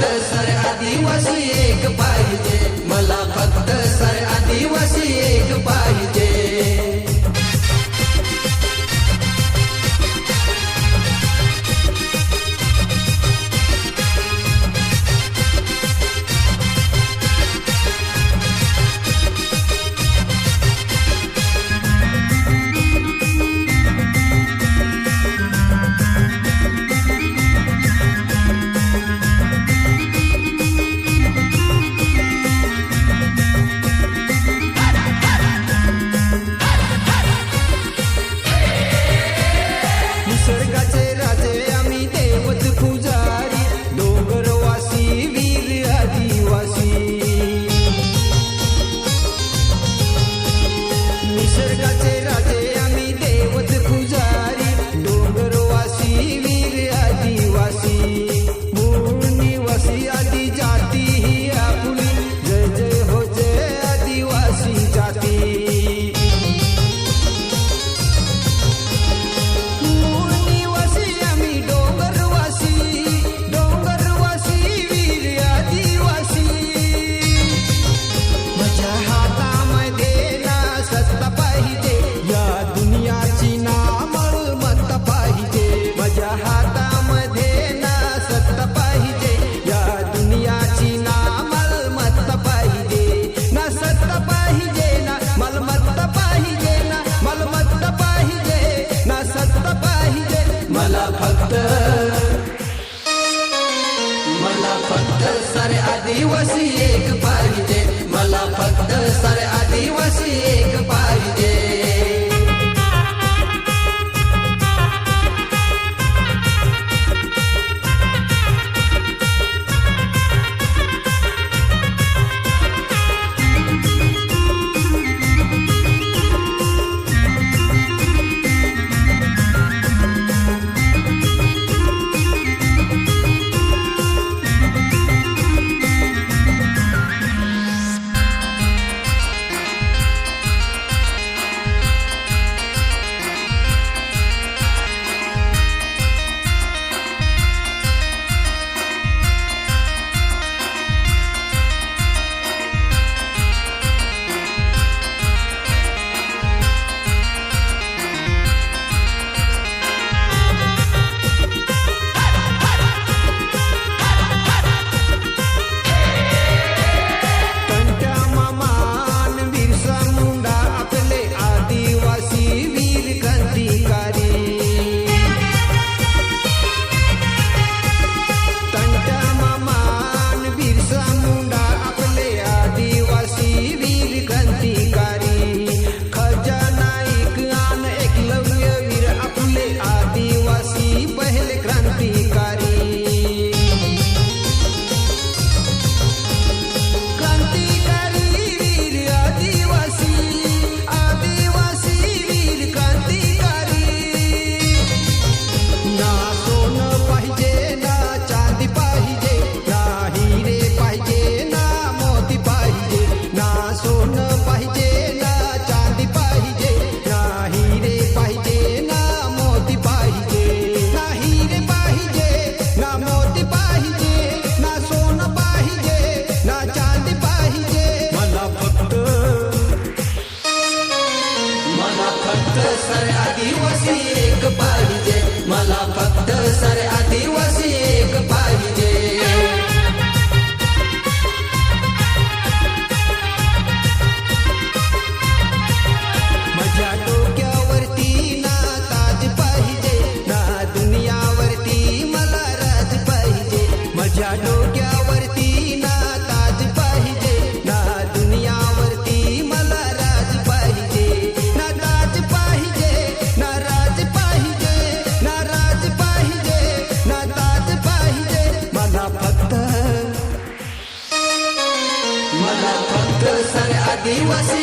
फक्त सर आदिवासी एक पाहिजे. मला फक्त सर आदिवासी एक पाहिजे. एक पाहिजे. मला फक्त सर आदिवासी एक पाहिजे. He was